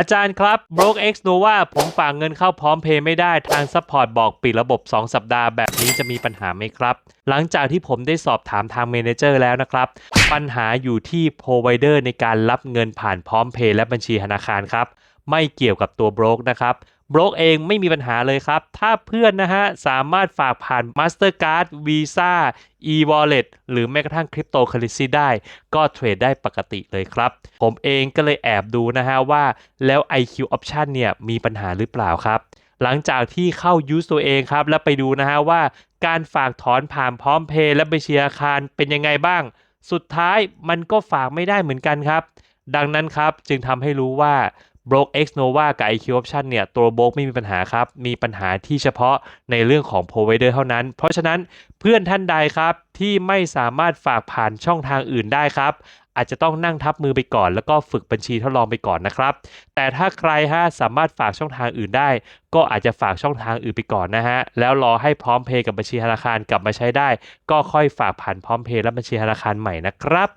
อาจารย์ครับ Broke X Nova ผมฝากเงินเข้าพร้อมเพย์ไม่ได้ทางซัพพอร์ตบอกปิดระบบ 2 สัปดาห์แบบนี้จะมีปัญหาไหมครับ หลังจากที่ผมได้สอบถามทางเมนเจอร์แล้วนะครับ ปัญหาอยู่ที่ provider ในการรับเงินผ่านพร้อมเพย์และบัญชีธนาคารครับ ไม่เกี่ยวกับตัว Broke นะครับ บล็อกเองไม่มีปัญหาเลยครับ ถ้าเพื่อนนะฮะ สามารถฝากผ่าน Mastercard Visa e-wallet หรือแม้กระทั่ง Cryptocurrency ได้ ก็เทรดได้ปกติเลยครับ ผมเองก็เลยแอบดูนะฮะว่าแล้ว IQ Option เนี่ยมีปัญหาหรือเปล่าครับหลังจากที่เข้า use ตัวเองครับ แล้วไปดูนะฮะว่าการฝากถอนผ่านพร้อมเพย์และบัญชีธนาคารเป็นยังไงบ้าง สุดท้ายมันก็ฝากไม่ได้เหมือนกันครับ ดังนั้นครับจึงทำให้รู้ว่า b r o k X Nova กับ IQ Option เนี่ยตัว b r o k ไม่มีปัญหาครับ มีปัญหาที่เฉพาะในเรื่องของ provider เท่านั้น เพราะฉะนั้นเพื่อนท่านใดครับที่ไม่สามารถฝากผ่านช่องทางอื่นได้ครับ อาจจะต้องนั่งทับมือไปก่อน แล้วก็ฝึกบัญชีทดลองไปก่อนนะครับ แต่ถ้าใครฮะสามารถฝากช่องทางอื่นได้ ก็อาจจะฝากช่องทางอื่นไปก่อนนะฮะแล้วรอให้พร้อมเพย์กับบัญชีธนาคารกลับมาใช้ได้ ก็ค่อยฝากผ่านพร้อมเพย์และบัญชีธนาคารใหม่นะครับ